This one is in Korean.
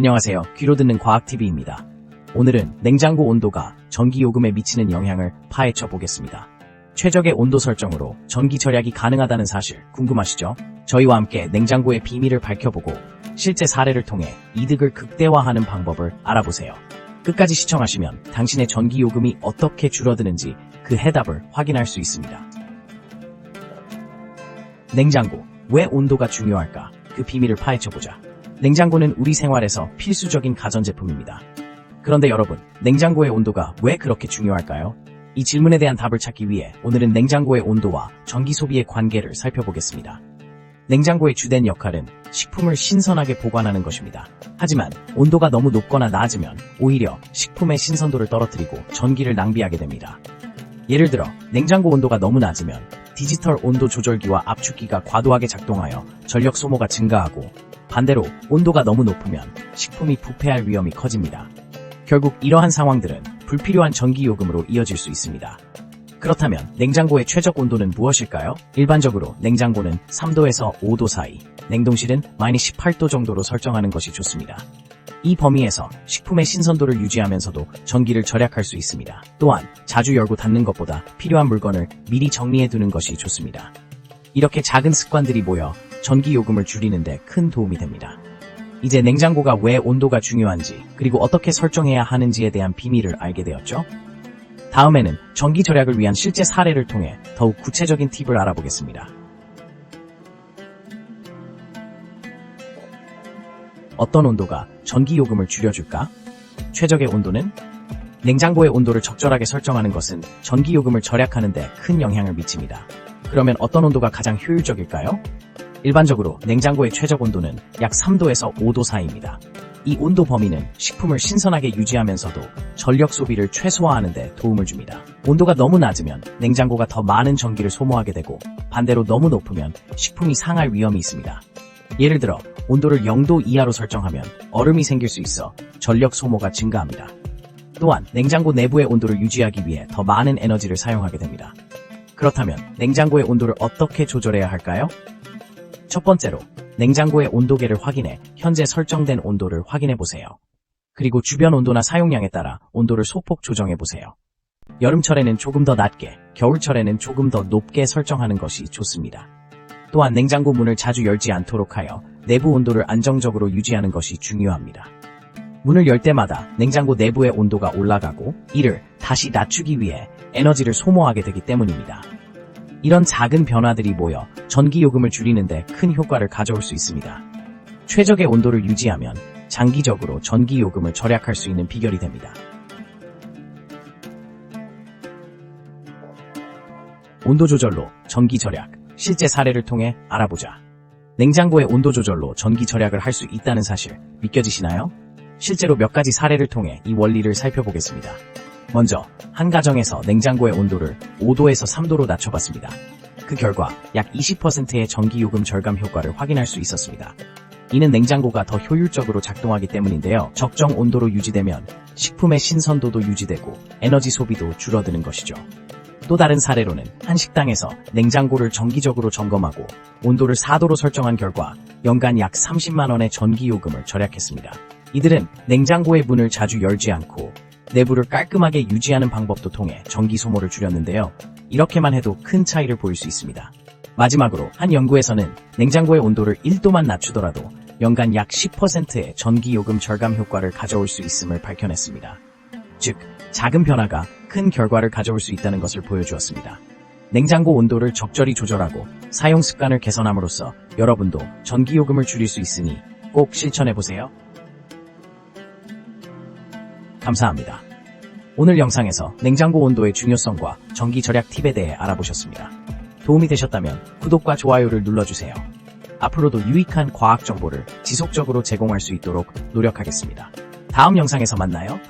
안녕하세요. 귀로 듣는 과학TV입니다. 오늘은 냉장고 온도가 전기 요금에 미치는 영향을 파헤쳐 보겠습니다. 최적의 온도 설정으로 전기 절약이 가능하다는 사실 궁금하시죠? 저희와 함께 냉장고의 비밀을 밝혀보고 실제 사례를 통해 이득을 극대화하는 방법을 알아보세요. 끝까지 시청하시면 당신의 전기 요금이 어떻게 줄어드는지 그 해답을 확인할 수 있습니다. 냉장고. 왜 온도가 중요할까? 그 비밀을 파헤쳐보자. 냉장고는 우리 생활에서 필수적인 가전제품입니다. 그런데 여러분, 냉장고의 온도가 왜 그렇게 중요할까요? 이 질문에 대한 답을 찾기 위해 오늘은 냉장고의 온도와 전기 소비의 관계를 살펴보겠습니다. 냉장고의 주된 역할은 식품을 신선하게 보관하는 것입니다. 하지만 온도가 너무 높거나 낮으면 오히려 식품의 신선도를 떨어뜨리고 전기를 낭비하게 됩니다. 예를 들어 냉장고 온도가 너무 낮으면 디지털 온도 조절기와 압축기가 과도하게 작동하여 전력 소모가 증가하고 반대로 온도가 너무 높으면 식품이 부패할 위험이 커집니다. 결국 이러한 상황들은 불필요한 전기 요금으로 이어질 수 있습니다. 그렇다면 냉장고의 최적 온도는 무엇일까요? 일반적으로 냉장고는 3도에서 5도 사이, 냉동실은 마이너스 18도 정도로 설정하는 것이 좋습니다. 이 범위에서 식품의 신선도를 유지하면서도 전기를 절약할 수 있습니다. 또한 자주 열고 닫는 것보다 필요한 물건을 미리 정리해 두는 것이 좋습니다. 이렇게 작은 습관들이 모여 전기 요금을 줄이는데 큰 도움이 됩니다. 이제 냉장고가 왜 온도가 중요한지 그리고 어떻게 설정해야 하는지에 대한 비밀을 알게 되었죠? 다음에는 전기 절약을 위한 실제 사례를 통해 더욱 구체적인 팁을 알아보겠습니다. 어떤 온도가 전기 요금을 줄여줄까? 최적의 온도는? 냉장고의 온도를 적절하게 설정하는 것은 전기 요금을 절약하는 데 큰 영향을 미칩니다. 그러면 어떤 온도가 가장 효율적일까요? 일반적으로 냉장고의 최적 온도는 약 3도에서 5도 사이입니다. 이 온도 범위는 식품을 신선하게 유지하면서도 전력 소비를 최소화하는 데 도움을 줍니다. 온도가 너무 낮으면 냉장고가 더 많은 전기를 소모하게 되고 반대로 너무 높으면 식품이 상할 위험이 있습니다. 예를 들어 온도를 0도 이하로 설정하면 얼음이 생길 수 있어 전력 소모가 증가합니다. 또한 냉장고 내부의 온도를 유지하기 위해 더 많은 에너지를 사용하게 됩니다. 그렇다면 냉장고의 온도를 어떻게 조절해야 할까요? 첫 번째로 냉장고의 온도계를 확인해 현재 설정된 온도를 확인해 보세요. 그리고 주변 온도나 사용량에 따라 온도를 소폭 조정해 보세요. 여름철에는 조금 더 낮게, 겨울철에는 조금 더 높게 설정하는 것이 좋습니다. 또한 냉장고 문을 자주 열지 않도록 하여 내부 온도를 안정적으로 유지하는 것이 중요합니다. 문을 열 때마다 냉장고 내부의 온도가 올라가고 이를 다시 낮추기 위해 에너지를 소모하게 되기 때문입니다. 이런 작은 변화들이 모여 전기 요금을 줄이는데 큰 효과를 가져올 수 있습니다. 최적의 온도를 유지하면 장기적으로 전기 요금을 절약할 수 있는 비결이 됩니다. 온도 조절로 전기 절약, 실제 사례를 통해 알아보자. 냉장고의 온도 조절로 전기 절약을 할 수 있다는 사실 믿겨지시나요? 실제로 몇 가지 사례를 통해 이 원리를 살펴보겠습니다. 먼저 한 가정에서 냉장고의 온도를 5도에서 3도로 낮춰봤습니다. 그 결과 약 20%의 전기요금 절감 효과를 확인할 수 있었습니다. 이는 냉장고가 더 효율적으로 작동하기 때문인데요. 적정 온도로 유지되면 식품의 신선도도 유지되고 에너지 소비도 줄어드는 것이죠. 또 다른 사례로는 한 식당에서 냉장고를 정기적으로 점검하고 온도를 4도로 설정한 결과 연간 약 30만원의 전기요금을 절약했습니다. 이들은 냉장고의 문을 자주 열지 않고 내부를 깔끔하게 유지하는 방법도 통해 전기 소모를 줄였는데요. 이렇게만 해도 큰 차이를 보일 수 있습니다. 마지막으로 한 연구에서는 냉장고의 온도를 1도만 낮추더라도 연간 약 10%의 전기 요금 절감 효과를 가져올 수 있음을 밝혀냈습니다. 즉, 작은 변화가 큰 결과를 가져올 수 있다는 것을 보여주었습니다. 냉장고 온도를 적절히 조절하고 사용 습관을 개선함으로써 여러분도 전기요금을 줄일 수 있으니 꼭 실천해보세요. 감사합니다. 오늘 영상에서 냉장고 온도의 중요성과 전기 절약 팁에 대해 알아보셨습니다. 도움이 되셨다면 구독과 좋아요를 눌러주세요. 앞으로도 유익한 과학 정보를 지속적으로 제공할 수 있도록 노력하겠습니다. 다음 영상에서 만나요.